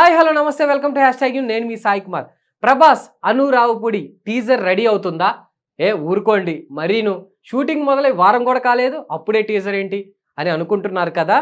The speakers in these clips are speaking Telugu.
హాయ్ హలో నమస్తే వెల్కమ్ టు హ్యాష్ ట్యాగ్ నేను మీ సాయి కుమార్. ప్రభాస్ అను రావుపుడి టీజర్ రెడీ అవుతుందా? ఏ ఊరుకోండి. మరీను షూటింగ్ మొదలై వారం కూడా కాలేదు అప్పుడే టీజర్ ఏంటి అని అనుకుంటున్నారు కదా?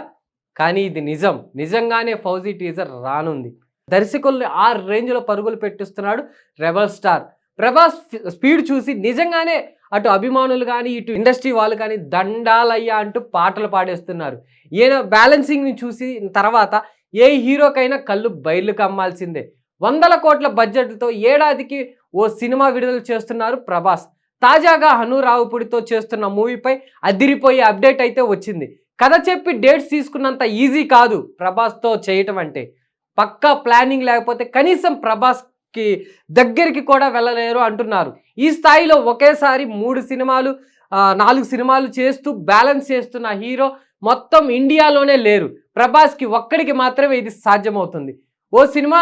కానీ ఇది నిజం. నిజంగానే ఫౌజీ టీజర్ రానుంది. దర్శకుల్ని ఆ రేంజ్లో పరుగులు పెట్టిస్తున్నాడు రెబల్ స్టార్. ప్రభాస్ స్పీడ్ చూసి నిజంగానే అటు అభిమానులు కానీ ఇటు ఇండస్ట్రీ వాళ్ళు కానీ దండాలయ్యా అంటూ పాటలు పాడేస్తున్నారు. ఈయన బ్యాలెన్సింగ్ని చూసి తర్వాత ఏ హీరోకైనా కళ్ళు బయలు కమ్మాల్సిందే. వందల కోట్ల బడ్జెట్తో ఏడాదికి ఓ సినిమా విడుదల చేస్తున్నారు ప్రభాస్. తాజాగా హను రావుపుడితో చేస్తున్న మూవీపై అదిరిపోయే అప్డేట్ అయితే వచ్చింది. కథ చెప్పి డేట్స్ తీసుకున్నంత ఈజీ కాదు ప్రభాస్తో చేయటం అంటే. పక్కా ప్లానింగ్ లేకపోతే కనీసం ప్రభాస్కి దగ్గరికి కూడా వెళ్ళలేరు అంటున్నారు. ఈ స్థాయిలో ఒకేసారి మూడు సినిమాలు నాలుగు సినిమాలు చేస్తూ బ్యాలెన్స్ చేస్తున్న హీరో మొత్తం ఇండియాలోనే లేరు. ప్రభాస్కి ఒక్కడికి మాత్రమే ఇది సాధ్యమవుతుంది. ఓ సినిమా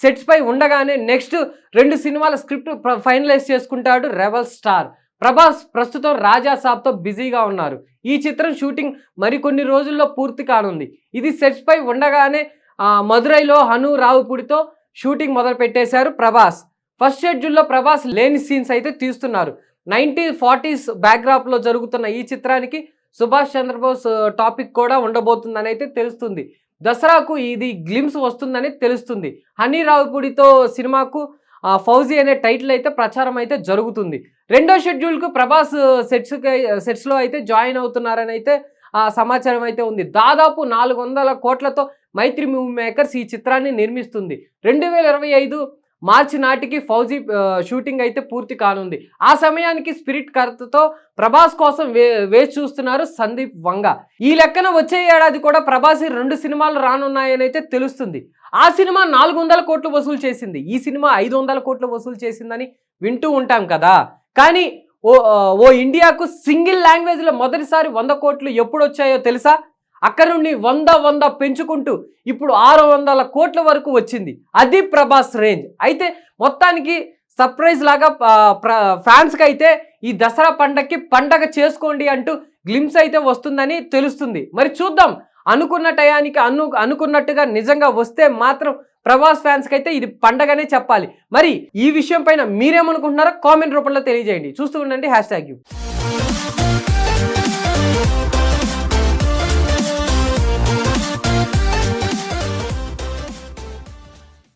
సెట్స్ పై ఉండగానే నెక్స్ట్ రెండు సినిమాల స్క్రిప్ట్ ఫైనలైజ్ చేసుకుంటాడు రెబల్ స్టార్. ప్రభాస్ ప్రస్తుతం రాజా సాబ్తో బిజీగా ఉన్నారు. ఈ చిత్రం షూటింగ్ మరికొన్ని రోజుల్లో పూర్తి కానుంది. ఇది సెట్స్ పై ఉండగానే మధురైలో మదురైలో హను రావుపూడితో షూటింగ్ మొదలు పెట్టేశారు ప్రభాస్. ఫస్ట్ షెడ్యూల్లో ప్రభాస్ లేని సీన్స్ అయితే తీస్తున్నారు. నైన్టీ ఫార్టీస్ బ్యాక్గ్రాప్లో జరుగుతున్న ఈ చిత్రానికి సుభాష్ చంద్రబోస్ టాపిక్ కూడా ఉండబోతుందని అయితే తెలుస్తుంది. దసరాకు ఇది గ్లిమ్స్ వస్తుందని తెలుస్తుంది. హనీ రావుపూడితో సినిమాకు ఫౌజీ అనే టైటిల్ అయితే ప్రచారం అయితే జరుగుతుంది. రెండో షెడ్యూల్కు ప్రభాస్ సెట్స్ సెట్స్లో అయితే జాయిన్ అవుతున్నారని అయితే ఆ సమాచారం అయితే ఉంది. దాదాపు నాలుగు వందల కోట్లతో మైత్రి మూవీ మేకర్స్ ఈ చిత్రాన్ని నిర్మిస్తుంది. రెండు వేల ఇరవై ఐదు మార్చి నాటికి ఫౌజీ షూటింగ్ అయితే పూర్తి కానుంది. ఆ సమయానికి స్పిరిట్ కర్తతో ప్రభాస్ కోసం వే వేచి చూస్తున్నారు సందీప్ వంగ. ఈ లెక్కన వచ్చే ఏడాది కూడా ప్రభాస్ రెండు సినిమాలు రానున్నాయని అయితే తెలుస్తుంది. ఆ సినిమా నాలుగు వందల కోట్లు వసూలు చేసింది. ఈ సినిమా ఐదు వందల కోట్లు వసూలు చేసిందని వింటూ ఉంటాం కదా. కానీ ఓ ఓ ఇండియాకు సింగిల్ లాంగ్వేజ్లో మొదటిసారి వంద కోట్లు ఎప్పుడు వచ్చాయో తెలుసా? అక్కడ నుండి వంద వంద పెంచుకుంటూ ఇప్పుడు ఆరు వందల కోట్ల వరకు వచ్చింది. అది ప్రభాస్ రేంజ్. అయితే మొత్తానికి సర్ప్రైజ్ లాగా ప్ర ఫ్యాన్స్కి అయితే ఈ దసరా పండగకి పండగ చేసుకోండి అంటూ గ్లిమ్స్ అయితే వస్తుందని తెలుస్తుంది. మరి చూద్దాం. అనుకున్న టయానికి అను అనుకున్నట్టుగా నిజంగా వస్తే మాత్రం ప్రభాస్ ఫ్యాన్స్కి అయితే ఇది పండగనే చెప్పాలి. మరి ఈ విషయం పైన మీరేమనుకుంటున్నారో కామెంట్ రూపంలో తెలియజేయండి. చూస్తూ ఉండండి హ్యాష్ ట్యాగ్ యూ.